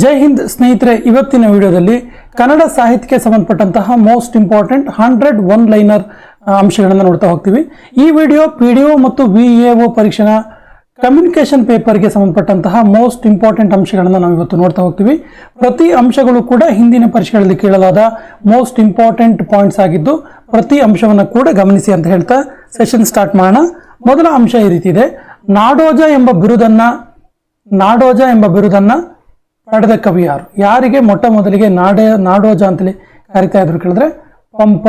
ಜೈ ಹಿಂದ್ ಸ್ನೇಹಿತರೆ, ಇವತ್ತಿನ ವಿಡಿಯೋದಲ್ಲಿ ಕನ್ನಡ ಸಾಹಿತ್ಯಕ್ಕೆ ಸಂಬಂಧಪಟ್ಟಂತಹ most important hundred one liner ಅಂಶಗಳನ್ನು ನೋಡ್ತಾ ಹೋಗ್ತೀವಿ. ಈ ವಿಡಿಯೋ ಪಿ ಡಿ ಒ ಮತ್ತು ವಿ ಎ ಒ ಪರೀಕ್ಷೆನ ಕಮ್ಯುನಿಕೇಷನ್ ಪೇಪರ್ಗೆ ಸಂಬಂಧಪಟ್ಟಂತಹ ಮೋಸ್ಟ್ ಇಂಪಾರ್ಟೆಂಟ್ ಅಂಶಗಳನ್ನು ನಾವು ಇವತ್ತು ನೋಡ್ತಾ ಹೋಗ್ತೀವಿ. ಪ್ರತಿ ಅಂಶಗಳು ಕೂಡ ಹಿಂದಿನ ಪರೀಕ್ಷೆಗಳಲ್ಲಿ ಕೇಳಲಾದ ಮೋಸ್ಟ್ ಇಂಪಾರ್ಟೆಂಟ್ ಪಾಯಿಂಟ್ಸ್ ಆಗಿದ್ದು, ಪ್ರತಿ ಅಂಶವನ್ನು ಕೂಡ ಗಮನಿಸಿ ಅಂತ ಹೇಳ್ತಾ ಸೆಷನ್ ಸ್ಟಾರ್ಟ್ ಮಾಡೋಣ. ಮೊದಲ ಅಂಶ ಈ ರೀತಿ ಇದೆ. ನಾಡೋಜ ಎಂಬ ಬಿರುದನ್ನು, ನಾಡೋಜ ಎಂಬ ಬಿರುದನ್ನ ಪಡೆದ ಕವಿ ಯಾರು? ಯಾರಿಗೆ ಮೊಟ್ಟ ಮೊದಲಿಗೆ ನಾಡ ನಾಡೋಜ ಅಂತೇಳಿ ಕರಿತಾ ಇದ್ರು ಕೇಳಿದ್ರೆ ಪಂಪ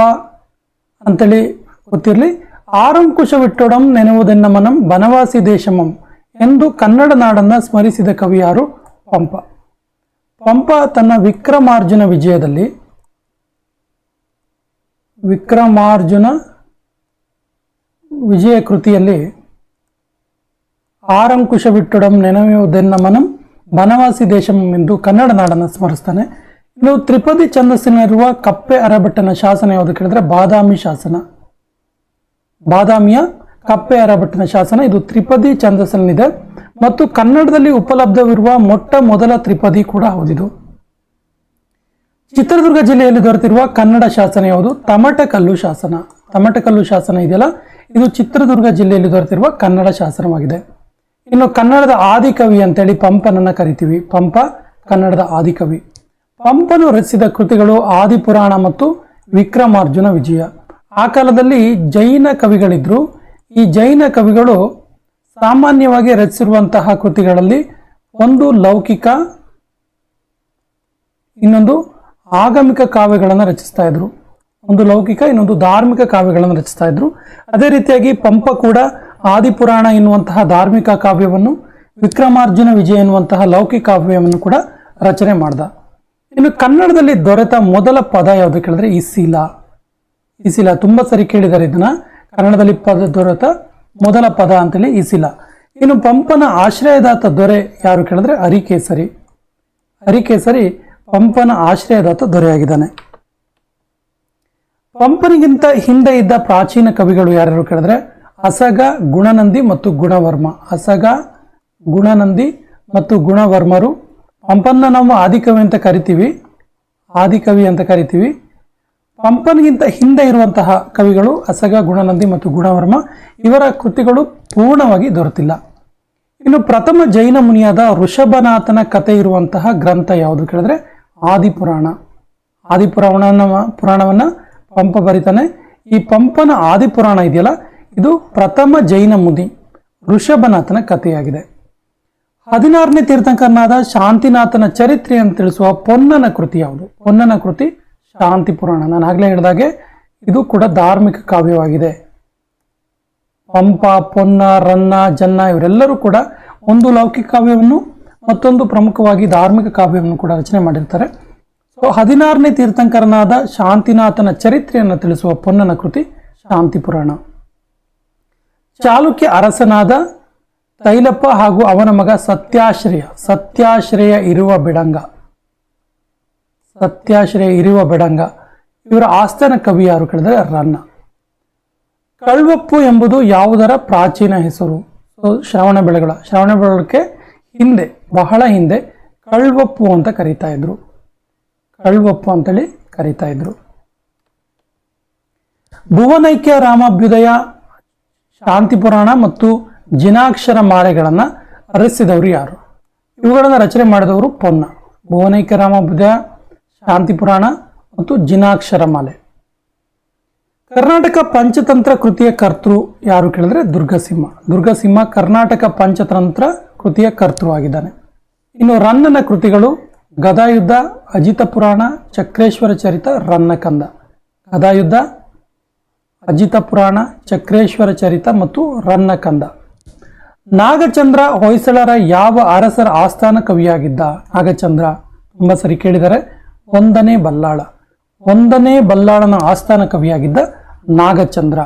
ಅಂತೇಳಿ ಗೊತ್ತಿರಲಿ. ಆರಂಕುಶ ವಿಟ್ಟೊಡಂ ನೆನೆವುದೆನ್ನ ಮನಂ ಬನವಾಸಿ ದೇಶಮಂ ಎಂದು ಕನ್ನಡ ನಾಡನ್ನ ಸ್ಮರಿಸಿದ ಕವಿ ಯಾರು? ಪಂಪ. ಪಂಪ ತನ್ನ ವಿಕ್ರಮಾರ್ಜುನ ವಿಜಯದಲ್ಲಿ ವಿಕ್ರಮಾರ್ಜುನ ವಿಜಯ ಕೃತಿಯಲ್ಲಿ ಆರಂಕುಶ ಬಿಟ್ಟುಡಂ ನೆನವುದೆನ್ನ ಮನಂ ಬನವಾಸಿ ದೇಶಂ ಎಂದು ಕನ್ನಡ ನಾಡನ್ನು ಸ್ಮರಿಸ್ತಾನೆ. ಇನ್ನು ತ್ರಿಪದಿ ಛಂದಸ್ಸಿನಲ್ಲಿರುವ ಕಪ್ಪೆ ಅರಬಟ್ಟನ ಶಾಸನ ಯಾವುದು ಕೇಳಿದ್ರೆ ಬಾದಾಮಿ ಶಾಸನ. ಬಾದಾಮಿಯ ಕಪ್ಪೆ ಅರಬಟ್ಟನ ಶಾಸನ ಇದು ತ್ರಿಪದಿ ಛಂದಸ್ಸಿನಲ್ಲಿದೆ. ಮತ್ತು ಕನ್ನಡದಲ್ಲಿ ಉಪಲಬ್ಧವಿರುವ ಮೊಟ್ಟ ಮೊದಲ ತ್ರಿಪದಿ ಕೂಡ ಹೌದಿದು ಚಿತ್ರದುರ್ಗ ಜಿಲ್ಲೆಯಲ್ಲಿ ದೊರೆತಿರುವ ಕನ್ನಡ ಶಾಸನ ಯಾವುದು? ತಮಟಕಲ್ಲು ಶಾಸನ. ತಮಟಕಲ್ಲು ಶಾಸನ ಇದೆಯಲ್ಲ? ಇದು ಚಿತ್ರದುರ್ಗ ಜಿಲ್ಲೆಯಲ್ಲಿ ದೊರೆತಿರುವ ಕನ್ನಡ ಶಾಸನವಾಗಿದೆ. ಇನ್ನು ಕನ್ನಡದ ಆದಿಕವಿ ಅಂತೇಳಿ ಪಂಪನನ್ನ ಕರಿತೀವಿ. ಪಂಪ, ಕನ್ನಡದ ಆದಿಕವಿ ಪಂಪನು ರಚಿಸಿದ ಕೃತಿಗಳು ಆದಿಪುರಾಣ ಮತ್ತು ವಿಕ್ರಮಾರ್ಜುನ ವಿಜಯ. ಆ ಕಾಲದಲ್ಲಿ ಜೈನ ಕವಿಗಳಿದ್ರು. ಈ ಜೈನ ಕವಿಗಳು ಸಾಮಾನ್ಯವಾಗಿ ರಚಿಸಿರುವಂತಹ ಕೃತಿಗಳಲ್ಲಿ ಒಂದು ಲೌಕಿಕ, ಇನ್ನೊಂದು ಆಗಮಿಕ ಕಾವ್ಯಗಳನ್ನು ರಚಿಸ್ತಾ ಇದ್ರು. ಒಂದು ಲೌಕಿಕ, ಇನ್ನೊಂದು ಧಾರ್ಮಿಕ ಕಾವ್ಯಗಳನ್ನು ರಚಿಸ್ತಾ ಇದ್ರು. ಅದೇ ರೀತಿಯಾಗಿ ಪಂಪ ಕೂಡ ಆದಿಪುರಾಣ ಎನ್ನುವಂತಹ ಧಾರ್ಮಿಕ ಕಾವ್ಯವನ್ನು ವಿಕ್ರಮಾರ್ಜುನ ವಿಜಯ ಎನ್ನುವಂತಹ ಲೌಕಿಕ ಕಾವ್ಯವನ್ನು ಕೂಡ ರಚನೆ ಮಾಡ್ದ. ಇನ್ನು ಕನ್ನಡದಲ್ಲಿ ದೊರೆತ ಮೊದಲ ಪದ ಯಾವುದು ಕೇಳಿದ್ರೆ ಇಸಿಲ ಇಸಿಲ ತುಂಬಾ ಸರಿ ಕೇಳಿದ್ದಾರೆ ಇದನ್ನ. ಕನ್ನಡದಲ್ಲಿ ಪದ ದೊರೆತ ಮೊದಲ ಪದ ಅಂತೇಳಿ ಇಸಿಲ ಇನ್ನು ಪಂಪನ ಆಶ್ರಯದಾತ ದೊರೆ ಯಾರು ಕೇಳಿದ್ರೆ ಅರಿಕೇಸರಿ ಅರಿಕೇಸರಿ ಪಂಪನ ಆಶ್ರಯದಾತ ದೊರೆಯಾಗಿದ್ದಾನೆ. ಪಂಪನಿಗಿಂತ ಹಿಂದೆ ಇದ್ದ ಪ್ರಾಚೀನ ಕವಿಗಳು ಯಾರ್ಯಾರು ಕೇಳಿದ್ರೆ ಅಸಗ ಗುಣನಂದಿ ಮತ್ತು ಗುಣವರ್ಮ. ಅಸಗ ಗುಣನಂದಿ ಮತ್ತು ಗುಣವರ್ಮರು ಪಂಪನ್ನ ನಾವು ಆದಿಕವಿ ಅಂತ ಕರಿತೀವಿ. ಆದಿಕವಿ ಅಂತ ಕರಿತೀವಿ. ಪಂಪನ್ಗಿಂತ ಹಿಂದೆ ಇರುವಂತಹ ಕವಿಗಳು ಅಸಗ, ಗುಣನಂದಿ ಮತ್ತು ಗುಣವರ್ಮ ಇವರ ಕೃತಿಗಳು ಪೂರ್ಣವಾಗಿ ದೊರೆತಿಲ್ಲ. ಇನ್ನು ಪ್ರಥಮ ಜೈನ ಮುನಿಯಾದ ಋಷಭನಾಥನ ಕಥೆ ಇರುವಂತಹ ಗ್ರಂಥ ಯಾವುದು ಕೇಳಿದ್ರೆ ಆದಿಪುರಾಣ. ಆದಿಪುರಾಣ ಪುರಾಣವನ್ನ ಪಂಪ ಬರಿತಾನೆ. ಈ ಪಂಪನ ಆದಿಪುರಾಣ ಇದೆಯಲ್ಲ ಇದು ಪ್ರಥಮ ಜೈನ ಮುನಿ ಋಷಭನಾಥನ ಕಥೆಯಾಗಿದೆ. ಹದಿನಾರನೇ ತೀರ್ಥಂಕರನಾದ ಶಾಂತಿನಾಥನ ಚರಿತ್ರೆ ಅಂತ ತಿಳಿಸುವ ಪೊನ್ನನ ಕೃತಿ ಯಾವುದು? ಪೊನ್ನನ ಕೃತಿ ಶಾಂತಿ ಪುರಾಣ. ನಾನು ಆಗ್ಲೇ ಹೇಳಿದಾಗೆ ಇದು ಕೂಡ ಧಾರ್ಮಿಕ ಕಾವ್ಯವಾಗಿದೆ. ಪಂಪ, ಪೊನ್ನ, ರನ್ನ, ಜನ್ನ ಇವರೆಲ್ಲರೂ ಕೂಡ ಒಂದು ಲೌಕಿಕ ಕಾವ್ಯವನ್ನು ಮತ್ತೊಂದು ಪ್ರಮುಖವಾಗಿ ಧಾರ್ಮಿಕ ಕಾವ್ಯವನ್ನು ಕೂಡ ರಚನೆ ಮಾಡಿರ್ತಾರೆ. ಸೊ ಹದಿನಾರನೇ ತೀರ್ಥಂಕರನಾದ ಶಾಂತಿನಾಥನ ಚರಿತ್ರೆಯನ್ನು ತಿಳಿಸುವ ಪೊನ್ನನ ಕೃತಿ ಶಾಂತಿ ಪುರಾಣ. ಚಾಲುಕ್ಯ ಅರಸನಾದ ತೈಲಪ್ಪ ಹಾಗೂ ಅವನ ಮಗ ಸತ್ಯಾಶ್ರಯ ಸತ್ಯಾಶ್ರಯ ಇರುವ ಬಿಡಂಗ. ಸತ್ಯಾಶ್ರಯ ಇರುವ ಬಿಡಂಗ. ಇವರ ಆಸ್ಥಾನ ಕವಿ ಯಾರು ಕೇಳಿದ್ರೆ ರನ್ನ. ಕಳ್ವಪ್ಪು ಎಂಬುದು ಯಾವುದರ ಪ್ರಾಚೀನ ಹೆಸರು? ಶ್ರವಣ ಬೆಳಗಳ. ಶ್ರವಣ ಬೆಳಗಕ್ಕೆ ಹಿಂದೆ, ಬಹಳ ಹಿಂದೆ ಕಳ್ವಪ್ಪು ಅಂತ ಕರೀತಾ ಇದ್ರು. ಕಳ್ವಪ್ಪು ಅಂತೇಳಿ ಕರೀತಾ ಇದ್ರು. ಭುವನೈಕ್ಯ ರಾಮಾಭ್ಯುದಯ ಶಾಂತಿ ಪುರಾಣ ಮತ್ತು ಜಿನಾಕ್ಷರ ಮಾಲೆಗಳನ್ನು ರಚಿಸಿದವರು ಯಾರು? ಇವುಗಳನ್ನು ರಚನೆ ಮಾಡಿದವರು ಪೊನ್ನ, ಭುವನೈಕರಾಮ ಬುಧ, ಶಾಂತಿ ಪುರಾಣ ಮತ್ತು ಜಿನಾಕ್ಷರ ಮಾಲೆ. ಕರ್ನಾಟಕ ಪಂಚತಂತ್ರ ಕೃತಿಯ ಕರ್ತೃ ಯಾರು ಕೇಳಿದ್ರೆ ದುರ್ಗಸಿಂಹ. ದುರ್ಗಸಿಂಹ ಕರ್ನಾಟಕ ಪಂಚತಂತ್ರ ಕೃತಿಯ ಕರ್ತೃ ಆಗಿದ್ದಾನೆ ಇನ್ನು ರನ್ನನ ಕೃತಿಗಳು ಗದಾಯುದ್ಧ, ಅಜಿತ ಪುರಾಣ, ಚಕ್ರೇಶ್ವರ ಚರಿತ, ರನ್ನಕಂದ. ಗದಾಯುದ್ಧ ಅಜಿತ ಪುರಾಣ, ಚಕ್ರೇಶ್ವರ ಚರಿತ ಮತ್ತು ರನ್ನಕಂದ. ನಾಗಚಂದ್ರ ಹೊಯ್ಸಳರ ಯಾವ ಅರಸರ ಆಸ್ಥಾನ ಕವಿಯಾಗಿದ್ದ? ನಾಗಚಂದ್ರ, ತುಂಬ ಸರಿ ಕೇಳಿದರೆ ಒಂದನೇ ಬಲ್ಲಾಳ. ಒಂದನೇ ಬಲ್ಲಾಳನ ಆಸ್ಥಾನ ಕವಿಯಾಗಿದ್ದ ನಾಗಚಂದ್ರ.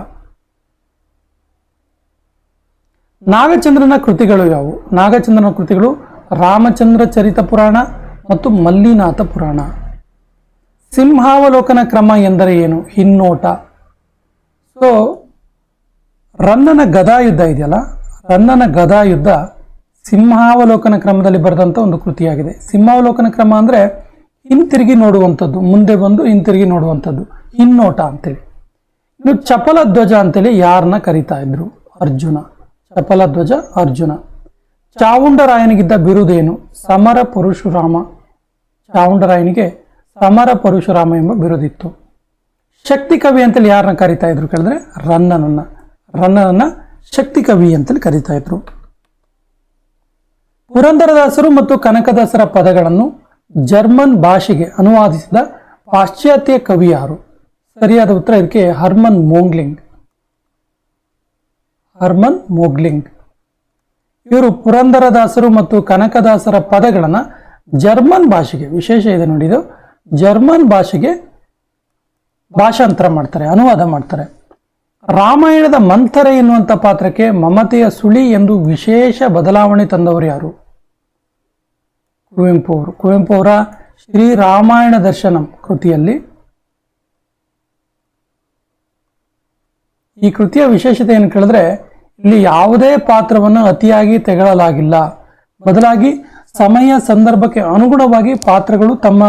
ನಾಗಚಂದ್ರನ ಕೃತಿಗಳು ಯಾವುವು? ನಾಗಚಂದ್ರನ ಕೃತಿಗಳು ರಾಮಚಂದ್ರ ಚರಿತ ಪುರಾಣ ಮತ್ತು ಮಲ್ಲಿನಾಥ ಪುರಾಣ. ಸಿಂಹಾವಲೋಕನ ಕ್ರಮ ಎಂದರೆ ಏನು? ಹಿನ್ನೋಟ. ಸೊ ರನ್ನನ ಗದಾ ಯುದ್ಧ ಇದೆಯಲ್ಲ? ರನ್ನನ ಗದಾ ಯುದ್ಧ ಸಿಂಹಾವಲೋಕನ ಕ್ರಮದಲ್ಲಿ ಬರೆದಂಥ ಒಂದು ಕೃತಿಯಾಗಿದೆ. ಸಿಂಹಾವಲೋಕನ ಕ್ರಮ ಅಂದರೆ ಹಿಂತಿರುಗಿ ನೋಡುವಂಥದ್ದು, ಮುಂದೆ ಬಂದು ಹಿಂತಿರುಗಿ ನೋಡುವಂಥದ್ದು, ಹಿನ್ನೋಟ ಅಂತೇಳಿ. ಇನ್ನು ಚಪಲ ಧ್ವಜ ಅಂತೇಳಿ ಯಾರನ್ನ ಕರಿತಾ ಇದ್ರು? ಅರ್ಜುನ. ಚಪಲ ಧ್ವಜ, ಅರ್ಜುನ. ಚಾವುಂಡರಾಯನಿಗಿದ್ದ ಬಿರುದೇನು? ಸಮರ ಪರಶುರಾಮ. ಚಾವುಂಡರಾಯನಿಗೆ ಸಮರ ಪರಶುರಾಮ ಎಂಬ ಬಿರುದಿತ್ತು. ಶಕ್ತಿ ಕವಿ ಅಂತೇಳಿ ಯಾರನ್ನ ಕರಿತಾ ಇದ್ರು ಕೇಳಿದ್ರೆ ರನ್ನನನ್ನ. ರನ್ನನನ್ನ ಶಕ್ತಿ ಕವಿ ಅಂತೇಳಿ ಕರಿತಾ ಇದ್ರು. ಪುರಂದರದಾಸರು ಮತ್ತು ಕನಕದಾಸರ ಪದಗಳನ್ನು ಜರ್ಮನ್ ಭಾಷೆಗೆ ಅನುವಾದಿಸಿದ ಪಾಶ್ಚಾತ್ಯ ಕವಿ ಯಾರು? ಸರಿಯಾದ ಉತ್ತರ ಇದಕ್ಕೆ ಹರ್ಮನ್ ಮೋಂಗ್ಲಿಂಗ್. ಹರ್ಮನ್ ಮೋಗ್ಲಿಂಗ್. ಇವರು ಪುರಂದರದಾಸರು ಮತ್ತು ಕನಕದಾಸರ ಪದಗಳನ್ನು ಜರ್ಮನ್ ಭಾಷೆಗೆ, ವಿಶೇಷ ಇದೆ ನೋಡಿ ಇದು, ಜರ್ಮನ್ ಭಾಷೆಗೆ ಭಾಷಾಂತರ ಮಾಡ್ತಾರೆ, ಅನುವಾದ ಮಾಡ್ತಾರೆ. ರಾಮಾಯಣದ ಮಂಥರೆ ಎನ್ನುವಂಥ ಪಾತ್ರಕ್ಕೆ ಮಮತೆಯ ಸುಳಿ ಎಂದು ವಿಶೇಷ ಬದಲಾವಣೆ ತಂದವರು ಯಾರು? ಕುವೆಂಪು ಅವರು. ಕುವೆಂಪು ಅವರ ಶ್ರೀ ರಾಮಾಯಣ ದರ್ಶನಂ ಕೃತಿಯಲ್ಲಿ ಈ ಕೃತಿಯ ವಿಶೇಷತೆ ಏನು ಕೇಳಿದ್ರೆ ಇಲ್ಲಿ ಯಾವುದೇ ಪಾತ್ರವನ್ನು ಅತಿಯಾಗಿ ತೆಗಳಲಾಗಿಲ್ಲ ಬದಲಾಗಿ ಸಮಯ, ಸಂದರ್ಭಕ್ಕೆ ಅನುಗುಣವಾಗಿ ಪಾತ್ರಗಳು ತಮ್ಮ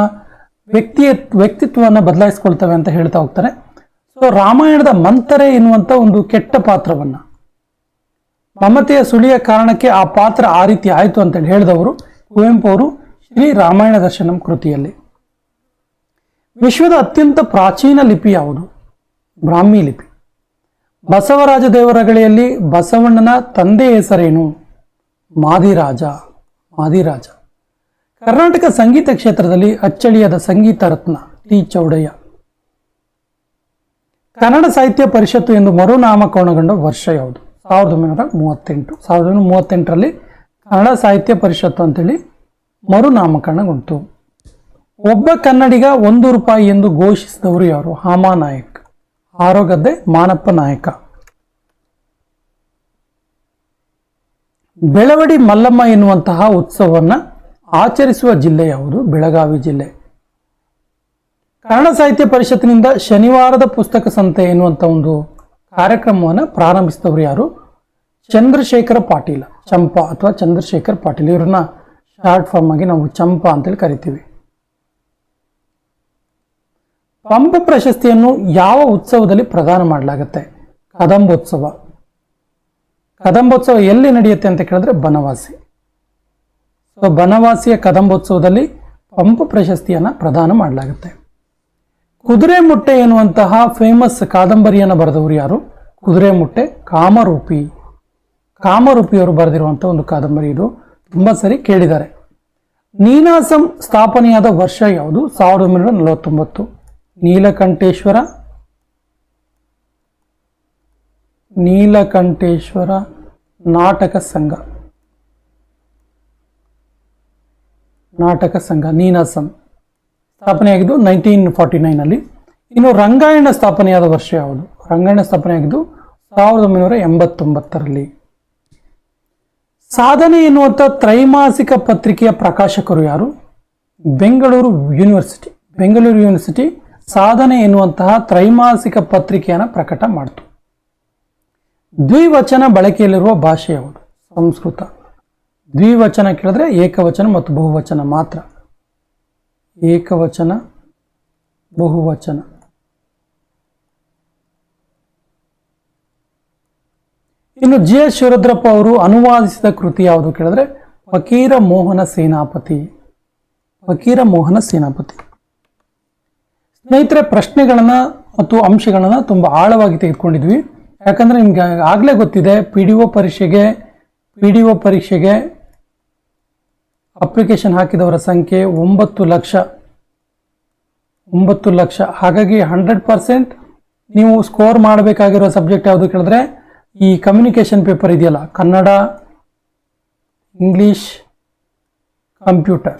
ವ್ಯಕ್ತಿಯ ವ್ಯಕ್ತಿತ್ವವನ್ನು ಬದಲಾಯಿಸ್ಕೊಳ್ತವೆ ಅಂತ ಹೇಳ್ತಾ ಹೋಗ್ತಾರೆ. ಸೊ ರಾಮಾಯಣದ ಮಂಥರೆ ಎನ್ನುವಂಥ ಒಂದು ಕೆಟ್ಟ ಪಾತ್ರವನ್ನು. ಮಮತೆಯ ಸುಳಿಯ ಕಾರಣಕ್ಕೆ ಆ ಪಾತ್ರ ಆ ರೀತಿ ಆಯಿತು ಅಂತೇಳಿ ಹೇಳಿದವರು ಕುವೆಂಪು ಅವರು ಶ್ರೀ ರಾಮಾಯಣ ದರ್ಶನಂ ಕೃತಿಯಲ್ಲಿ. ವಿಶ್ವದ ಅತ್ಯಂತ ಪ್ರಾಚೀನ ಲಿಪಿ ಯಾವುದು? ಬ್ರಾಹ್ಮಿ ಲಿಪಿ. ಬಸವರಾಜ ದೇವರಗಳಿಯಲ್ಲಿ ಬಸವಣ್ಣನ ತಂದೆ ಹೆಸರೇನು? ಮಾದಿರಾಜ. ಮಾದಿರಾಜ. ಕರ್ನಾಟಕ ಸಂಗೀತ ಕ್ಷೇತ್ರದಲ್ಲಿ ಅಚ್ಚಳಿಯದ ಸಂಗೀತ ರತ್ನ ಟಿ ಚೌಡಯ್ಯ. ಕನ್ನಡ ಸಾಹಿತ್ಯ ಪರಿಷತ್ತು ಎಂದು ಮರುನಾಮಕರಣಗೊಂಡ ವರ್ಷ ಯಾವುದು? ಸಾವಿರದ ಒಂಬೈನೂರ ಮೂವತ್ತೆಂಟು. ಸಾವಿರದ ಒಂಬೈನೂರ ಮೂವತ್ತೆಂಟರಲ್ಲಿ ಕನ್ನಡ ಸಾಹಿತ್ಯ ಪರಿಷತ್ತು ಅಂತೇಳಿ ಮರುನಾಮಕರಣಗೊಂಡಿತು ಒಬ್ಬ ಕನ್ನಡಿಗ ಒಂದು ರೂಪಾಯಿ ಎಂದು ಘೋಷಿಸಿದವರು ಯಾರು? ಹಾಮಾ ನಾಯಕ್. ಆರೋಗದ್ದೆ ಮಾನಪ್ಪ ನಾಯಕ. ಬೆಳವಡಿ ಮಲ್ಲಮ್ಮ ಎನ್ನುವಂತಹ ಉತ್ಸವವನ್ನು ಆಚರಿಸುವ ಜಿಲ್ಲೆ ಯಾವುದು? ಬೆಳಗಾವಿ ಜಿಲ್ಲೆ. ಕನ್ನಡ ಸಾಹಿತ್ಯ ಪರಿಷತ್ತಿನಿಂದ ಶನಿವಾರದ ಪುಸ್ತಕ ಸಂತೆ ಎನ್ನುವಂಥ ಒಂದು ಕಾರ್ಯಕ್ರಮವನ್ನು ಪ್ರಾರಂಭಿಸಿದವರು ಯಾರು? ಚಂದ್ರಶೇಖರ ಪಾಟೀಲ. ಚಂಪಾ ಅಥವಾ ಚಂದ್ರಶೇಖರ್ ಪಾಟೀಲ್. ಇವರನ್ನ ಶಾರ್ಟ್ ಫಾರ್ಮ್ ಆಗಿ ನಾವು ಚಂಪಾ ಅಂತೇಳಿ ಕರಿತೀವಿ. ಪಂಪ ಪ್ರಶಸ್ತಿಯನ್ನು ಯಾವ ಉತ್ಸವದಲ್ಲಿ ಪ್ರದಾನ ಮಾಡಲಾಗುತ್ತೆ? ಕದಂಬೋತ್ಸವ. ಕದಂಬೋತ್ಸವ ಎಲ್ಲಿ ನಡೆಯುತ್ತೆ ಅಂತ ಕೇಳಿದ್ರೆ ಬನವಾಸಿ. ಸೊ ಬನವಾಸಿಯ ಕದಂಬೋತ್ಸವದಲ್ಲಿ ಪಂಪ ಪ್ರಶಸ್ತಿಯನ್ನು ಪ್ರದಾನ ಮಾಡಲಾಗುತ್ತೆ ಕುದುರೆ ಮುಟ್ಟೆ ಎನ್ನುವಂತಹ ಫೇಮಸ್ ಕಾದಂಬರಿಯನ್ನು ಬರೆದವರು ಯಾರು ಕುದುರೆ ಮುಟ್ಟೆ ಕಾಮರೂಪಿ ಕಾಮರೂಪಿಯವರು ಬರೆದಿರುವಂಥ ಒಂದು ಕಾದಂಬರಿ ಇದು ತುಂಬ ಸರಿ ಕೇಳಿದ್ದಾರೆ ನೀನಾಸಂ ಸ್ಥಾಪನೆಯಾದ ವರ್ಷ ಯಾವುದು ಸಾವಿರದ ಒಂಬೈನೂರ ನಲವತ್ತೊಂಬತ್ತು ನೀಲಕಂಠೇಶ್ವರ ನೀಲಕಂಠೇಶ್ವರ ನಾಟಕ ಸಂಘ ನಾಟಕ ಸಂಘ ನೀನಾಸಂ ಸ್ಥಾಪನೆಯಾಗಿದ್ದು ನೈನ್ಟೀನ್ ಫಾರ್ಟಿ ನೈನಲ್ಲಿ ಇನ್ನು ರಂಗಾಯಣ ಸ್ಥಾಪನೆಯಾದ ವರ್ಷ ಯಾವುದು? ರಂಗಾಯಣ ಸ್ಥಾಪನೆಯಾಗಿದ್ದು ಸಾವಿರದ ಒಂಬೈನೂರ ಎಂಬತ್ತೊಂಬತ್ತರಲ್ಲಿ. ಸಾಧನೆ ಎನ್ನುವಂಥ ತ್ರೈಮಾಸಿಕ ಪತ್ರಿಕೆಯ ಪ್ರಕಾಶಕರು ಯಾರು? ಬೆಂಗಳೂರು ಯೂನಿವರ್ಸಿಟಿ. ಬೆಂಗಳೂರು ಯೂನಿವರ್ಸಿಟಿ ಸಾಧನೆ ಎನ್ನುವಂತಹ ತ್ರೈಮಾಸಿಕ ಪತ್ರಿಕೆಯನ್ನು ಪ್ರಕಟ ಮಾಡಿತು. ದ್ವಿವಚನ ಬಳಕೆಯಲ್ಲಿರುವ ಭಾಷೆ ಯಾವುದು? ಸಂಸ್ಕೃತ. ದ್ವಿವಚನ ಕೇಳಿದ್ರೆ ಏಕವಚನ ಮತ್ತು ಬಹುವಚನ ಮಾತ್ರ. ಏಕವಚನ, ಬಹುವಚನ. ಇನ್ನು ಜಿ ಎಸ್ ಶಿವರುದ್ರಪ್ಪ ಅವರು ಅನುವಾದಿಸಿದ ಕೃತಿ ಯಾವುದು ಕೇಳಿದ್ರೆ ಫಕೀರ ಮೋಹನ ಸೇನಾಪತಿ. ಫಕೀರ ಮೋಹನ ಸೇನಾಪತಿ. ಸ್ನೇಹಿತರೆ, ಪ್ರಶ್ನೆಗಳನ್ನು ಮತ್ತು ಅಂಶಗಳನ್ನು ತುಂಬ ಆಳವಾಗಿ ತೆಗೆದುಕೊಂಡಿದ್ವಿ. ಯಾಕಂದರೆ ನಿಮ್ಗೆ ಆಗಲೇ ಗೊತ್ತಿದೆ, ಪಿ ಪರೀಕ್ಷೆಗೆ ಪಿ ಪರೀಕ್ಷೆಗೆ ಅಪ್ಲಿಕೇಶನ್ ಹಾಕಿದವರ ಸಂಖ್ಯೆ ಒಂಬತ್ತು ಲಕ್ಷ. ಒಂಬತ್ತು ಲಕ್ಷ. ಹಾಗಾಗಿ ಹಂಡ್ರೆಡ್ ಪರ್ಸೆಂಟ್ ನೀವು ಸ್ಕೋರ್ ಮಾಡಬೇಕಾಗಿರೋ ಸಬ್ಜೆಕ್ಟ್ ಯಾವುದು ಕೇಳಿದ್ರೆ ಈ ಕಮ್ಯುನಿಕೇಷನ್ ಪೇಪರ್ ಇದೆಯಲ್ಲ, ಕನ್ನಡ, ಇಂಗ್ಲೀಷ್, ಕಂಪ್ಯೂಟರ್.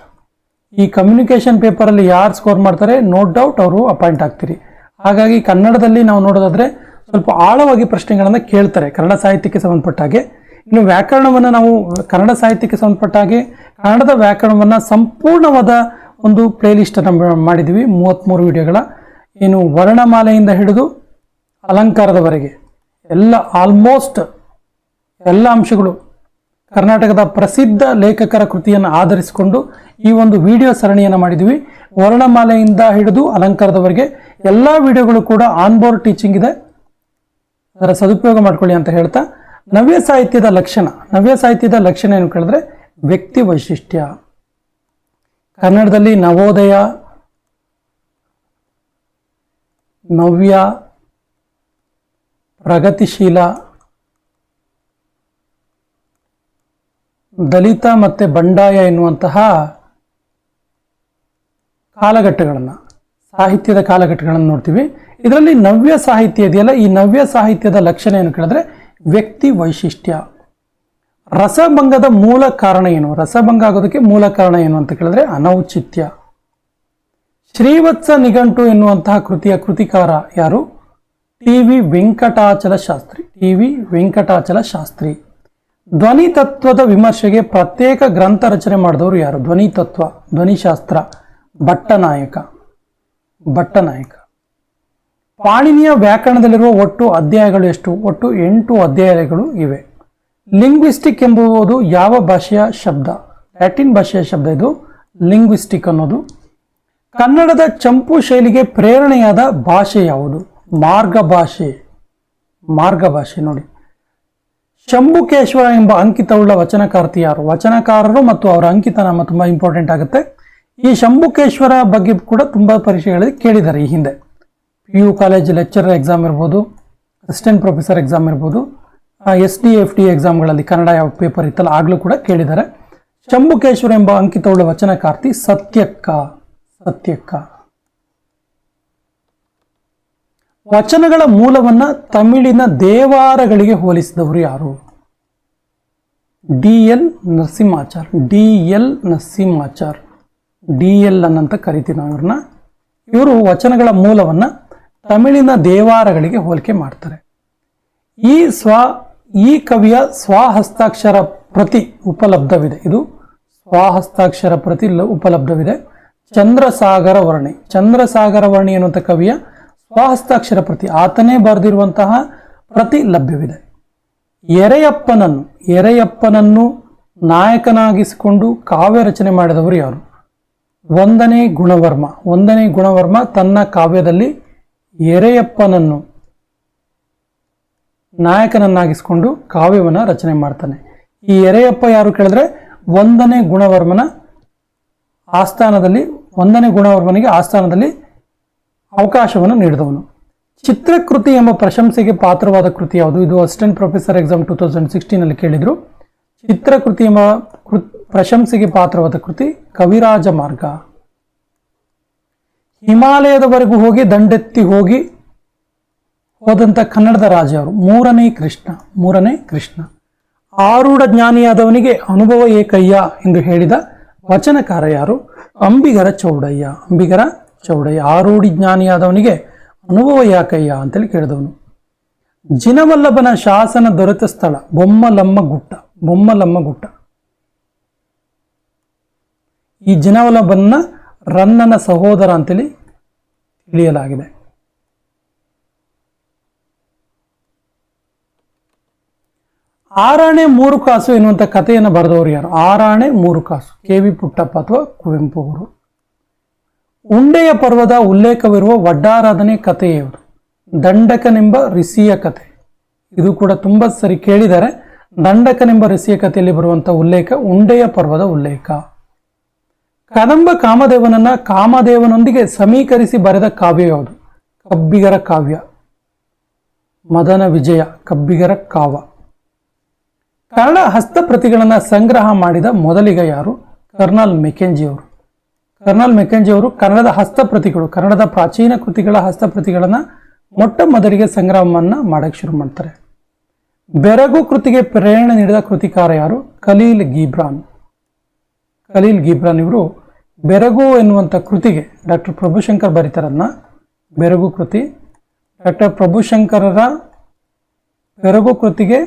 ಈ ಕಮ್ಯುನಿಕೇಷನ್ ಪೇಪರಲ್ಲಿ ಯಾರು ಸ್ಕೋರ್ ಮಾಡ್ತಾರೆ, ನೋ ಡೌಟ್ ಅವರು ಅಪಾಯಿಂಟ್ ಆಗ್ತೀರಿ. ಹಾಗಾಗಿ ಕನ್ನಡದಲ್ಲಿ ನಾವು ನೋಡೋದಾದರೆ ಸ್ವಲ್ಪ ಆಳವಾಗಿ ಪ್ರಶ್ನೆಗಳನ್ನು ಕೇಳ್ತಾರೆ ಕನ್ನಡ ಸಾಹಿತ್ಯಕ್ಕೆ ಸಂಬಂಧಪಟ್ಟ ಹಾಗೆ ಇನ್ನು ವ್ಯಾಕರಣವನ್ನು ನಾವು ಕನ್ನಡ ಸಾಹಿತ್ಯಕ್ಕೆ ಸಂಬಂಧಪಟ್ಟ ಹಾಗೆ ಕನ್ನಡದ ವ್ಯಾಕರಣವನ್ನು ಸಂಪೂರ್ಣವಾದ ಒಂದು ಪ್ಲೇಲಿಸ್ಟನ್ನು ಮಾಡಿದ್ವಿ ಮೂವತ್ತ್ಮೂರು ವಿಡಿಯೋಗಳ. ಏನು ವರ್ಣಮಾಲೆಯಿಂದ ಹಿಡಿದು ಅಲಂಕಾರದವರೆಗೆ ಎಲ್ಲ ಆಲ್ಮೋಸ್ಟ್ ಎಲ್ಲ ಅಂಶಗಳು ಕರ್ನಾಟಕದ ಪ್ರಸಿದ್ಧ ಲೇಖಕರ ಕೃತಿಯನ್ನು ಆಧರಿಸಿಕೊಂಡು ಈ ಒಂದು ವಿಡಿಯೋ ಸರಣಿಯನ್ನು ಮಾಡಿದ್ವಿ. ವರ್ಣಮಾಲೆಯಿಂದ ಹಿಡಿದು ಅಲಂಕಾರದವರೆಗೆ ಎಲ್ಲ ವಿಡಿಯೋಗಳು ಕೂಡ ಆನ್ ಬೋರ್ಡ್ ಟೀಚಿಂಗ್ ಇದೆ. ಅದರ ಸದುಪಯೋಗ ಮಾಡ್ಕೊಳ್ಳಿ ಅಂತ ಹೇಳ್ತಾ ನವ್ಯ ಸಾಹಿತ್ಯದ ಲಕ್ಷಣ, ನವ್ಯ ಸಾಹಿತ್ಯದ ಲಕ್ಷಣ ಏನು ಕೇಳಿದ್ರೆ ವ್ಯಕ್ತಿ ವೈಶಿಷ್ಟ್ಯ. ಕನ್ನಡದಲ್ಲಿ ನವೋದಯ, ನವ್ಯ, ಪ್ರಗತಿಶೀಲ, ದಲಿತ ಮತ್ತು ಬಂಡಾಯ ಎನ್ನುವಂತಹ ಕಾಲಘಟ್ಟಗಳನ್ನು, ಸಾಹಿತ್ಯದ ಕಾಲಘಟ್ಟಗಳನ್ನು ನೋಡ್ತೀವಿ. ಇದರಲ್ಲಿ ನವ್ಯ ಸಾಹಿತ್ಯ ಇದೆಯಲ್ಲ, ಈ ನವ್ಯ ಸಾಹಿತ್ಯದ ಲಕ್ಷಣ ಏನು ಕೇಳಿದ್ರೆ ವ್ಯಕ್ತಿ ವೈಶಿಷ್ಟ್ಯ. ರಸಭಂಗದ ಮೂಲ ಕಾರಣ ಏನು? ರಸಭಂಗ ಆಗೋದಕ್ಕೆ ಮೂಲ ಕಾರಣ ಏನು ಅಂತ ಕೇಳಿದ್ರೆ ಅನೌಚಿತ್ಯ. ಶ್ರೀವತ್ಸ ನಿಘಂಟು ಎನ್ನುವಂತಹ ಕೃತಿಯ ಕೃತಿಕಾರ ಯಾರು? T V Venkatachala Shastri. T V Venkatachala Shastri. ಧ್ವನಿ ತತ್ವದ ವಿಮರ್ಶೆಗೆ ಪ್ರತ್ಯೇಕ ಗ್ರಂಥ ರಚನೆ ಮಾಡಿದವರು ಯಾರು? ಧ್ವನಿ ತತ್ವ ಧ್ವನಿಶಾಸ್ತ್ರ, ಭಟ್ಟನಾಯಕ. ಭಟ್ಟನಾಯಕ. ಪಾಣಿನಿಯ ವ್ಯಾಕರಣದಲ್ಲಿರುವ ಒಟ್ಟು ಅಧ್ಯಾಯಗಳು ಎಷ್ಟು? ಒಟ್ಟು ಎಂಟು ಅಧ್ಯಾಯಗಳು ಇವೆ. ಲಿಂಗ್ವಿಸ್ಟಿಕ್ ಎಂಬುದು ಯಾವ ಭಾಷೆಯ ಶಬ್ದ? ಲ್ಯಾಟಿನ್ ಭಾಷೆಯ ಶಬ್ದ ಇದು. ಲಿಂಗ್ವಿಸ್ಟಿಕ್ ಅನ್ನೋದು. ಕನ್ನಡದ ಚಂಪು ಶೈಲಿಗೆ ಪ್ರೇರಣೆಯಾದ ಭಾಷೆ ಯಾವುದು? ಮಾರ್ಗ ಭಾಷೆ. ಮಾರ್ಗ ಭಾಷೆ ನೋಡಿ. ಶಂಭುಕೇಶ್ವರ ಎಂಬ ಅಂಕಿತವುಳ್ಳ ವಚನಕಾರ್ತಿ ಯಾರು? ವಚನಕಾರರು ಮತ್ತು ಅವರ ಅಂಕಿತನಾಮ ತುಂಬಾ ಇಂಪಾರ್ಟೆಂಟ್ ಆಗುತ್ತೆ. ಈ ಶಂಭುಕೇಶ್ವರ ಬಗ್ಗೆ ಕೂಡ ತುಂಬಾ ಪರೀಕ್ಷೆಗಳಲ್ಲಿ ಕೇಳಿದ್ದಾರೆ ಈ ಹಿಂದೆ. P U college lecturer exam ಇರ್ಬೋದು ಅಸಿಸ್ಟೆಂಟ್ ಪ್ರೊಫೆಸರ್ ಎಕ್ಸಾಮ್ ಇರ್ಬೋದು ಎಸ್ ಡಿ ಎಫ್ ಡಿ ಎಕ್ಸಾಮ್ಗಳಲ್ಲಿ ಕನ್ನಡ ಯಾವ ಪೇಪರ್ ಇತ್ತಲ್ಲ ಆಗಲೂ ಕೂಡ ಕೇಳಿದ್ದಾರೆ. ಶಂಭುಕೇಶ್ವರ ಎಂಬ ಅಂಕಿತವುಳ್ಳ ವಚನಕಾರ್ತಿ ಸತ್ಯಕ್ಕ ಸತ್ಯಕ್ಕ. ವಚನಗಳ ಮೂಲವನ್ನ ತಮಿಳಿನ ದೇವಾರಗಳಿಗೆ ಹೋಲಿಸಿದವರು ಯಾರು? D L Narasimhachar, D L Narasimhachar. D L ಅನ್ನಂತ ಕರಿತೀವಿ ನಾವು ಇವರು ವಚನಗಳ ಮೂಲವನ್ನ ತಮಿಳಿನ ದೇವಾರಗಳಿಗೆ ಹೋಲಿಕೆ ಮಾಡ್ತಾರೆ. ಈ ಸ್ವ, ಈ ಕವಿಯ ಸ್ವಹಸ್ತಾಕ್ಷರ ಪ್ರತಿ ಉಪಲಬ್ಧವಿದೆ. ಇದು ಸ್ವಹಸ್ತಾಕ್ಷರ ಪ್ರತಿ ಉಪಲಬ್ಧವಿದೆ. ಚಂದ್ರಸಾಗರ ವರ್ಣಿ. ಚಂದ್ರಸಾಗರ ವರ್ಣಿ ಎನ್ನುವಂಥ ಕವಿಯ ಸ್ವಹಸ್ತಾಕ್ಷರ ಪ್ರತಿ ಆತನೇ ಬರೆದಿರುವಂತಹ ಪ್ರತಿ ಲಭ್ಯವಿದೆ. ಎರೆಯಪ್ಪನನ್ನು ಎರೆಯಪ್ಪನನ್ನು ನಾಯಕನಾಗಿಸಿಕೊಂಡು ಕಾವ್ಯ ರಚನೆ ಮಾಡಿದವರು ಯಾರು? ಒಂದನೇ ಗುಣವರ್ಮ. ಒಂದನೇ ಗುಣವರ್ಮ ತನ್ನ ಕಾವ್ಯದಲ್ಲಿ ಎರೆಯಪ್ಪನನ್ನು ನಾಯಕನನ್ನಾಗಿಸಿಕೊಂಡು ಕಾವ್ಯವನ್ನು ರಚನೆ ಮಾಡ್ತಾನೆ. ಈ ಎರೆಯಪ್ಪ ಯಾರು ಕೇಳಿದ್ರೆ ಒಂದನೇ ಗುಣವರ್ಮನ ಆಸ್ಥಾನದಲ್ಲಿ, ಒಂದನೇ ಗುಣವರ್ಮನಿಗೆ ಆಸ್ಥಾನದಲ್ಲಿ ಅವಕಾಶವನ್ನು ನೀಡಿದವನು. ಚಿತ್ರಕೃತಿ ಎಂಬ ಪ್ರಶಂಸೆಗೆ ಪಾತ್ರವಾದ ಕೃತಿ ಯಾವುದು? ಇದು assistant professor exam two thousand ಸಿಕ್ಸ್ಟೀನಲ್ಲಿ ಕೇಳಿದರು. ಚಿತ್ರಕೃತಿ ಎಂಬ ಪ್ರಶಂಸೆಗೆ ಪಾತ್ರವಾದ ಕೃತಿ ಕವಿರಾಜ ಮಾರ್ಗ. ಹಿಮಾಲಯದವರೆಗೂ ಹೋಗಿ ದಂಡೆತ್ತಿ ಹೋಗಿ ಹೋದಂಥ ಕನ್ನಡದ ರಾಜ ಅವರು. ಮೂರನೇ ಕೃಷ್ಣ ಮೂರನೇ ಕೃಷ್ಣ. ಆರೂಢ ಜ್ಞಾನಿಯಾದವನಿಗೆ ಅನುಭವ ಏಕಯ್ಯ ಎಂದು ಹೇಳಿದ ವಚನಕಾರ ಯಾರು? ಅಂಬಿಗರ ಚೌಡಯ್ಯ. ಅಂಬಿಗರ ಚೌಡಯ್ಯ. ಆರೂಢಿ ಜ್ಞಾನಿಯಾದವನಿಗೆ ಅನುಭವ ಯಾಕಯ್ಯ ಅಂತೇಳಿ ಕೇಳಿದವನು. ಜಿನವಲ್ಲಭನ ಶಾಸನ ದೊರೆತ ಸ್ಥಳ, ಬೊಮ್ಮಲಮ್ಮ ಗುಟ್ಟ ಬೊಮ್ಮಲಮ್ಮ ಗುಟ್ಟ. ಈ ಜಿನವಲ್ಲಭನ ರನ್ನನ ಸಹೋದರ ಅಂತೇಳಿ ತಿಳಿಯಲಾಗಿದೆ. ಆರಾಣೆ ಮೂರು ಕಾಸು ಎನ್ನುವಂಥ ಕಥೆಯನ್ನು ಬರೆದವರು ಯಾರು? ಆರಾಣೆ ಮೂರು ಕಾಸು. ಕೆ ವಿ ಪುಟ್ಟಪ್ಪ ಅಥವಾ ಕುವೆಂಪು ಅವರು. ಉಂಡೆಯ ಪರ್ವದ ಉಲ್ಲೇಖವಿರುವ ವಡ್ಡಾರಾಧನೆ ಕಥೆಯವರು ದಂಡಕನೆಂಬ ಋಷಿಯ ಕಥೆ. ಇದು ಕೂಡ ತುಂಬ ಸರಿ ಕೇಳಿದರೆ. ದಂಡಕನೆಂಬ ಋಷಿಯ ಕಥೆಯಲ್ಲಿ ಬರುವಂಥ ಉಲ್ಲೇಖ ಉಂಡೆಯ ಪರ್ವದ ಉಲ್ಲೇಖ. ಕದಂಬ ಕಾಮದೇವನನ್ನ ಕಾಮದೇವನೊಂದಿಗೆ ಸಮೀಕರಿಸಿ ಬರೆದ ಕಾವ್ಯ ಯಾವುದು? ಕಬ್ಬಿಗರ ಕಾವ್ಯ. ಮದನ ವಿಜಯ, ಕಬ್ಬಿಗರ ಕಾವ. ಕನ್ನಡ ಹಸ್ತಪ್ರತಿಗಳನ್ನು ಸಂಗ್ರಹ ಮಾಡಿದ ಮೊದಲಿಗ ಯಾರು? ಕರ್ನಲ್ ಮೆಕೆಂಜಿಯವರು. ಕರ್ನಲ್ ಮೆಕೆಂಜಿ ಅವರು ಕನ್ನಡದ ಹಸ್ತಪ್ರತಿಗಳು ಕನ್ನಡದ ಪ್ರಾಚೀನ ಕೃತಿಗಳ ಹಸ್ತಪ್ರತಿಗಳನ್ನು ಮೊಟ್ಟ ಮೊದಲಿಗೆ ಸಂಗ್ರಹವನ್ನು ಮಾಡಕ್ಕೆ ಶುರು ಮಾಡ್ತಾರೆ. ಬೆರಗು ಕೃತಿಗೆ ಪ್ರೇರಣೆ ನೀಡಿದ ಕೃತಿಕಾರ ಯಾರು? ಖಲೀಲ್ ಗೀಬ್ರಾನ್. ಖಲೀಲ್ ಗೀಬ್ರಾನ್ ಇವರು ಬೆರಗು ಎನ್ನುವಂಥ ಕೃತಿಗೆ ಡಾಕ್ಟರ್ ಪ್ರಭುಶಂಕರ್ ಬರೀತಾರನ್ನ ಬೆರಗು ಕೃತಿ. ಡಾಕ್ಟರ್ ಪ್ರಭುಶಂಕರರ ಬೆರಗು ಕೃತಿಗೆ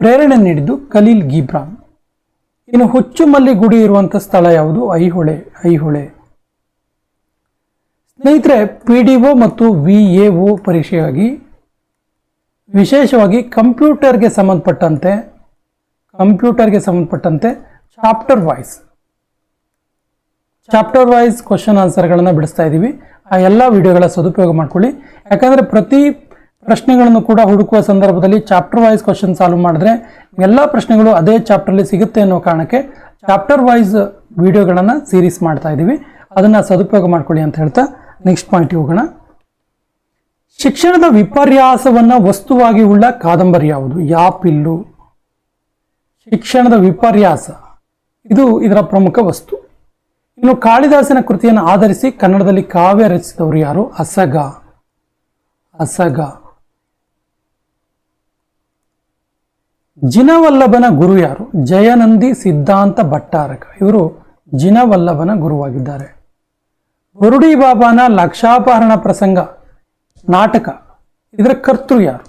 ಪ್ರೇರಣೆ ನೀಡಿದ್ದು ಖಲೀಲ್ ಗೀಬ್ರಾನ್ ಇನ್ನು ಹುಚ್ಚುಮಲ್ಲಿ ಗುಡಿ ಇರುವಂಥ ಸ್ಥಳ ಯಾವುದು? ಐಹೊಳೆ ಐಹೊಳೆ. ಸ್ನೇಹಿತರೆ, ಪಿ ಡಿ ಒ ಮತ್ತು ವಿ ಎ ಒ ಪರೀಕ್ಷೆಗಾಗಿ, ವಿಶೇಷವಾಗಿ ಕಂಪ್ಯೂಟರ್ಗೆ ಸಂಬಂಧಪಟ್ಟಂತೆ ಕಂಪ್ಯೂಟರ್ಗೆ ಸಂಬಂಧಪಟ್ಟಂತೆ chapter wise chapter wise question ಆನ್ಸರ್ಗಳನ್ನು ಬಿಡಿಸ್ತಾ ಇದ್ದೀವಿ ಆ ಎಲ್ಲ ವಿಡಿಯೋಗಳ ಸದುಪಯೋಗ ಮಾಡ್ಕೊಳ್ಳಿ. ಯಾಕಂದರೆ ಪ್ರತಿ ಪ್ರಶ್ನೆಗಳನ್ನು ಕೂಡ ಹುಡುಕುವ ಸಂದರ್ಭದಲ್ಲಿ ಚಾಪ್ಟರ್ ವೈಸ್ ಕ್ವಶನ್ ಸಾಲ್ವ್ ಮಾಡಿದ್ರೆ ಎಲ್ಲ ಪ್ರಶ್ನೆಗಳು ಅದೇ ಚಾಪ್ಟರಲ್ಲಿ ಸಿಗುತ್ತೆ ಅನ್ನೋ ಕಾರಣಕ್ಕೆ ಚಾಪ್ಟರ್ ವೈಸ್ ವಿಡಿಯೋಗಳನ್ನು ಸೀರೀಸ್ ಮಾಡ್ತಾ ಇದ್ದೀವಿ ಅದನ್ನು ಸದುಪಯೋಗ ಮಾಡ್ಕೊಳ್ಳಿ ಅಂತ ಹೇಳ್ತಾ ನೆಕ್ಸ್ಟ್ ಪಾಯಿಂಟ್ ಹೋಗೋಣ. ಶಿಕ್ಷಣದ ವಿಪರ್ಯಾಸವನ್ನು ವಸ್ತುವಾಗಿ ಉಳ್ಳ ಕಾದಂಬರಿ ಯಾವುದು? ಯಾಪಿಲ್ಲು ಶಿಕ್ಷಣದ ವಿಪರ್ಯಾಸ. ಇದು ಇದರ ಪ್ರಮುಖ ವಸ್ತು. ಇನ್ನು ಕಾಳಿದಾಸನ ಕೃತಿಯನ್ನು ಆಧರಿಸಿ ಕನ್ನಡದಲ್ಲಿ ಕಾವ್ಯ ರಚಿಸಿದವರು ಯಾರು? ಅಸಗ. ಅಸಗ. ಜಿನವಲ್ಲಭನ ಗುರು ಯಾರು? ಜಯನಂದಿ ಸಿದ್ಧಾಂತ ಭಟ್ಟಾರಕ. ಇವರು ಜಿನವಲ್ಲಭನ ಗುರುವಾಗಿದ್ದಾರೆ. ಬುರುಡಿ ಬಾಬಾನ ಲಕ್ಷಾಪಹರಣ ಪ್ರಸಂಗ ನಾಟಕ. ಇದರ ಕರ್ತೃ ಯಾರು?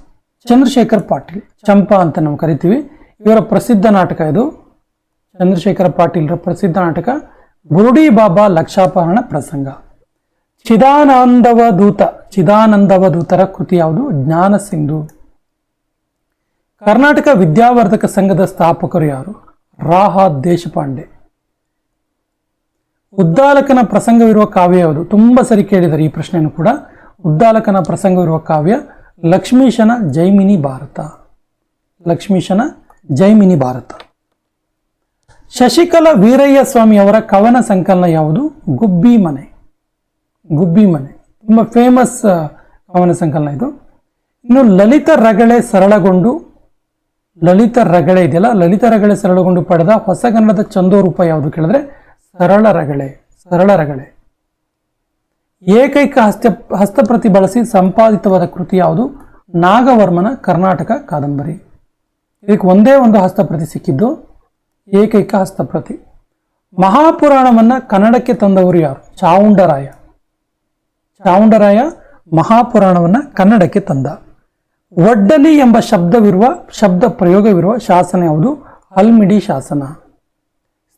ಚಂದ್ರಶೇಖರ್ ಪಾಟೀಲ್. ಚಂಪಾ ಅಂತ ನಾವು ಕರಿತೀವಿ. ಇವರ ಪ್ರಸಿದ್ಧ ನಾಟಕ ಇದು. ಚಂದ್ರಶೇಖರ ಪಾಟೀಲ್ರ ಪ್ರಸಿದ್ಧ ನಾಟಕ. ಬುರುಡಿ ಬಾಬಾ ಲಕ್ಷಾಪಹರಣ ಪ್ರಸಂಗ. ಚಿದಾನಂದವ ದೂತ, ಚಿದಾನಂದವ ದೂತರ ಕೃತಿ ಯಾವುದು? ಜ್ಞಾನ ಸಿಂಧು. ಕರ್ನಾಟಕ ವಿದ್ಯಾವರ್ಧಕ ಸಂಘದ ಸ್ಥಾಪಕರು ಯಾರು? ರಾಹ ದೇಶಪಾಂಡೆ. ಉದ್ದಾಲಕನ ಪ್ರಸಂಗವಿರುವ ಕಾವ್ಯ ಯಾವುದು? ತುಂಬ ಸರಿ ಕೇಳಿದ್ದಾರೆ ಈ ಪ್ರಶ್ನೆಯನ್ನು ಕೂಡ. ಉದ್ದಾಲಕನ ಪ್ರಸಂಗವಿರುವ ಕಾವ್ಯ ಲಕ್ಷ್ಮೀಶನ ಜೈಮಿನಿ ಭಾರತ. ಲಕ್ಷ್ಮೀಶನ ಜೈಮಿನಿ ಭಾರತ. ಶಶಿಕಲಾ ವೀರಯ್ಯ ಸ್ವಾಮಿ ಅವರ ಕವನ ಸಂಕಲನ ಯಾವುದು? ಗುಬ್ಬಿ ಮನೆ. ಗುಬ್ಬಿ ಮನೆ. ತುಂಬ ಫೇಮಸ್ ಕವನ ಸಂಕಲನ ಇದು. ಇನ್ನು ಲಲಿತ ರಗಳೆ ಸರಳಗೊಂಡು, ಲಲಿತ ರಗಳೆ ಇದೆಯಲ್ಲ, ಲಲಿತ ರಗಳೆ ಸರಳಗೊಂಡು ಪಡೆದ ಹೊಸಗನ್ನಡದ ಚಂದೋರೂಪ ಯಾವುದು ಕೇಳಿದ್ರೆ? ಸರಳ ರಗಳೆ ಸರಳ ರಗಳೆ. ಏಕೈಕ ಹಸ್ತ ಹಸ್ತಪ್ರತಿ ಬಳಸಿ ಸಂಪಾದಿತವಾದ ಕೃತಿ ಯಾವುದು? ನಾಗವರ್ಮನ ಕರ್ನಾಟಕ ಕಾದಂಬರಿ. ಇದಕ್ಕೆ ಒಂದೇ ಒಂದು ಹಸ್ತಪ್ರತಿ ಸಿಕ್ಕಿದ್ದು. ಏಕೈಕ ಹಸ್ತಪ್ರತಿ ಮಹಾಪುರಾಣವನ್ನ ಕನ್ನಡಕ್ಕೆ ತಂದವರು ಯಾರು? ಚಾವುಂಡರಾಯ. ಚಾವುಂಡರಾಯ ಮಹಾಪುರಾಣವನ್ನ ಕನ್ನಡಕ್ಕೆ ತಂದ. ಒಡ್ಡಲಿ ಎಂಬ ಶಬ್ದವಿರುವ, ಶಬ್ದ ಪ್ರಯೋಗವಿರುವ ಶಾಸನ ಯಾವುದು? ಹಲ್ಮಿಡಿ ಶಾಸನ.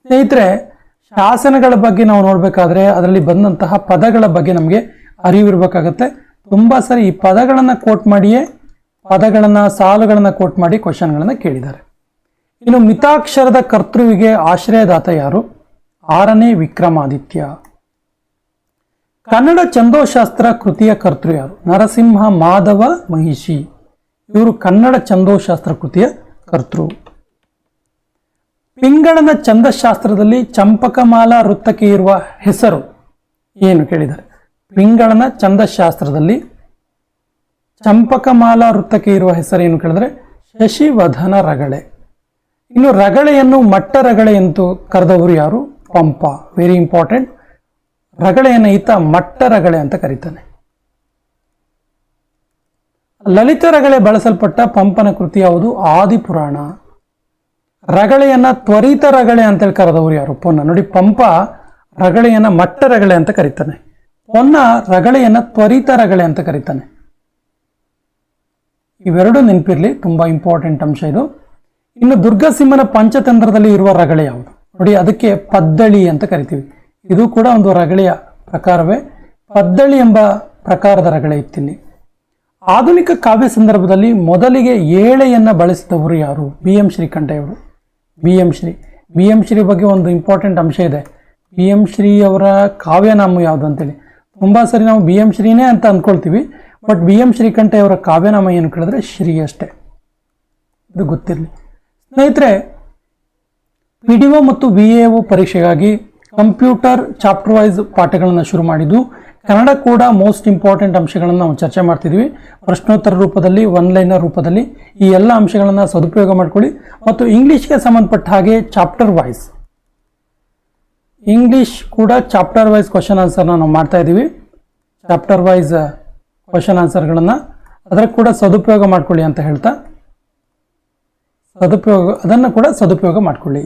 ಸ್ನೇಹಿತರೆ, ಶಾಸನಗಳ ಬಗ್ಗೆ ನಾವು ನೋಡಬೇಕಾದ್ರೆ ಅದರಲ್ಲಿ ಬಂದಂತಹ ಪದಗಳ ಬಗ್ಗೆ ನಮಗೆ ಅರಿವಿರಬೇಕಾಗತ್ತೆ. ತುಂಬ ಸರಿ ಈ ಪದಗಳನ್ನು ಕೋಟ್ ಮಾಡಿಯೇ, ಪದಗಳನ್ನು, ಸಾಲುಗಳನ್ನು ಕೋಟ್ ಮಾಡಿ ಕ್ವಶನ್ಗಳನ್ನು ಕೇಳಿದ್ದಾರೆ. ಇನ್ನು ಮಿತಾಕ್ಷರದ ಕರ್ತೃವಿಗೆ ಆಶ್ರಯದಾತ ಯಾರು? ಆರನೇ ವಿಕ್ರಮಾದಿತ್ಯ. ಕನ್ನಡ ಚಂದೋಶಾಸ್ತ್ರ ಕೃತಿಯ ಕರ್ತೃ ಯಾರು? ನರಸಿಂಹ ಮಾಧವ ಮಹಿಷಿ. ಇವರು ಕನ್ನಡ ಚಂದೋಶಾಸ್ತ್ರ ಕೃತಿಯ ಕರ್ತೃ. ಪಿಂಗಳನ ಚಂದಶಾಸ್ತ್ರದಲ್ಲಿ ಚಂಪಕಮಾಲಾ ವೃತ್ತಕ್ಕೆ ಇರುವ ಹೆಸರು ಏನು ಕೇಳಿದ್ದಾರೆ ಪಿಂಗಳನ ಚಂದಶಾಸ್ತ್ರದಲ್ಲಿ ಚಂಪಕಮಾಲಾ ವೃತ್ತಕ್ಕೆ ಇರುವ ಹೆಸರು ಏನು ಕೇಳಿದ್ರೆ? ಶಶಿವಧನ ರಗಳೆ. ಇನ್ನು ರಗಳೆಯನ್ನು ಮಟ್ಟ ರಗಳೆ ಎಂದು ಕರೆದವರು ಯಾರು? ಪಂಪ. ವೆರಿ ಇಂಪಾರ್ಟೆಂಟ್ ರಗಳೆಯನ್ನು ಈತ ಮಟ್ಟ ರಗಳೆ ಅಂತ ಕರೀತಾನೆ. ಲಲಿತ ರಗಳೆ ಬಳಸಲ್ಪಟ್ಟ ಪಂಪನ ಕೃತಿ ಯಾವುದು? ಆದಿಪುರಾಣ. ರಗಳೆಯನ್ನ ತ್ವರಿತ ರಗಳೆ ಅಂತೇಳಿ ಕರೆದವರು ಯಾರು? ಪೊನ್ನ. ನೋಡಿ, ಪಂಪ ರಗಳೆಯನ್ನ ಮಟ್ಟ ರಗಳೆ ಅಂತ ಕರೀತಾನೆ. ಪೊನ್ನ ರಗಳೆಯನ್ನ ತ್ವರಿತ ರಗಳೆ ಅಂತ ಕರೀತಾನೆ. ಇವೆರಡು ನೆನಪಿರ್ಲಿ, ತುಂಬಾ ಇಂಪಾರ್ಟೆಂಟ್ ಅಂಶ ಇದು. ಇನ್ನು ದುರ್ಗಸಿಂಹನ ಪಂಚತಂತ್ರದಲ್ಲಿ ಇರುವ ರಗಳೆ ಯಾವುದು? ನೋಡಿ, ಅದಕ್ಕೆ ಪದ್ದಳಿ ಅಂತ ಕರಿತೀವಿ. ಇದು ಕೂಡ ಒಂದು ರಗಳೆಯ ಪ್ರಕಾರವೇ. ಪದ್ದಳಿ ಎಂಬ ಪ್ರಕಾರದ ರಗಳೆ ಇತ್ತಿಲ್ಲಿ. ಆಧುನಿಕ ಕಾವ್ಯ ಸಂದರ್ಭದಲ್ಲಿ ಮೊದಲಿಗೆ ಏಳೆಯನ್ನು ಬಳಸಿದವರು ಯಾರು? B M ಶ್ರೀಕಂಠೆಯವರು. B M Shri. B M Shri ಬಗ್ಗೆ ಒಂದು ಇಂಪಾರ್ಟೆಂಟ್ ಅಂಶ ಇದೆ. ಬಿ ಎಂ ಶ್ರೀ ಅವರ ಕಾವ್ಯನಾಮ ಯಾವುದು ಅಂತೇಳಿ. ತುಂಬ ಸರಿ ನಾವು ಬಿ ಎಂ ಶ್ರೀನೇ ಅಂತ ಅಂದ್ಕೊಳ್ತೀವಿ ಬಟ್ ಬಿ ಎಂ ಶ್ರೀಕಂಠೆಯವರ ಕಾವ್ಯನಾಮ ಏನು ಕೇಳಿದ್ರೆ ಶ್ರೀ ಅಷ್ಟೇ. ಇದು ಗೊತ್ತಿರಲಿ. ಸ್ನೇಹಿತರೆ ಪಿ ಡಿ ಒ ಮತ್ತು ವಿ ಎ ಒ ಪರೀಕ್ಷೆಗಾಗಿ ಕಂಪ್ಯೂಟರ್ ಚಾಪ್ಟರ್ ವೈಸ್ ಪಾಠಗಳನ್ನು ಶುರು ಮಾಡಿದ್ದು, ಕನ್ನಡ ಕೂಡ ಮೋಸ್ಟ್ ಇಂಪಾರ್ಟೆಂಟ್ ಅಂಶಗಳನ್ನು ನಾವು ಚರ್ಚೆ ಮಾಡ್ತಿದ್ವಿ. ಪ್ರಶ್ನೋತ್ತರ ರೂಪದಲ್ಲಿ ಒನ್ ಲೈನರ್ ರೂಪದಲ್ಲಿ ಈ ಎಲ್ಲ ಅಂಶಗಳನ್ನು ಸದುಪಯೋಗ ಮಾಡ್ಕೊಳ್ಳಿ. ಮತ್ತು ಇಂಗ್ಲೀಷ್ಗೆ ಸಂಬಂಧಪಟ್ಟ ಹಾಗೆ ಚಾಪ್ಟರ್ ವೈಸ್ ಇಂಗ್ಲೀಷ್ ಕೂಡ ಚಾಪ್ಟರ್ ವೈಸ್ ಕ್ವಶನ್ ಆನ್ಸರ್ನ ನಾವು ಮಾಡ್ತಾ ಇದ್ದೀವಿ ಚಾಪ್ಟರ್ ವೈಸ್ ಕ್ವಶನ್ ಆನ್ಸರ್ಗಳನ್ನು ಅದರ ಕೂಡ ಸದುಪಯೋಗ ಮಾಡ್ಕೊಳ್ಳಿ ಅಂತ ಹೇಳ್ತಾ ಸದುಪಯೋಗ ಅದನ್ನು ಕೂಡ ಸದುಪಯೋಗ ಮಾಡ್ಕೊಳ್ಳಿ.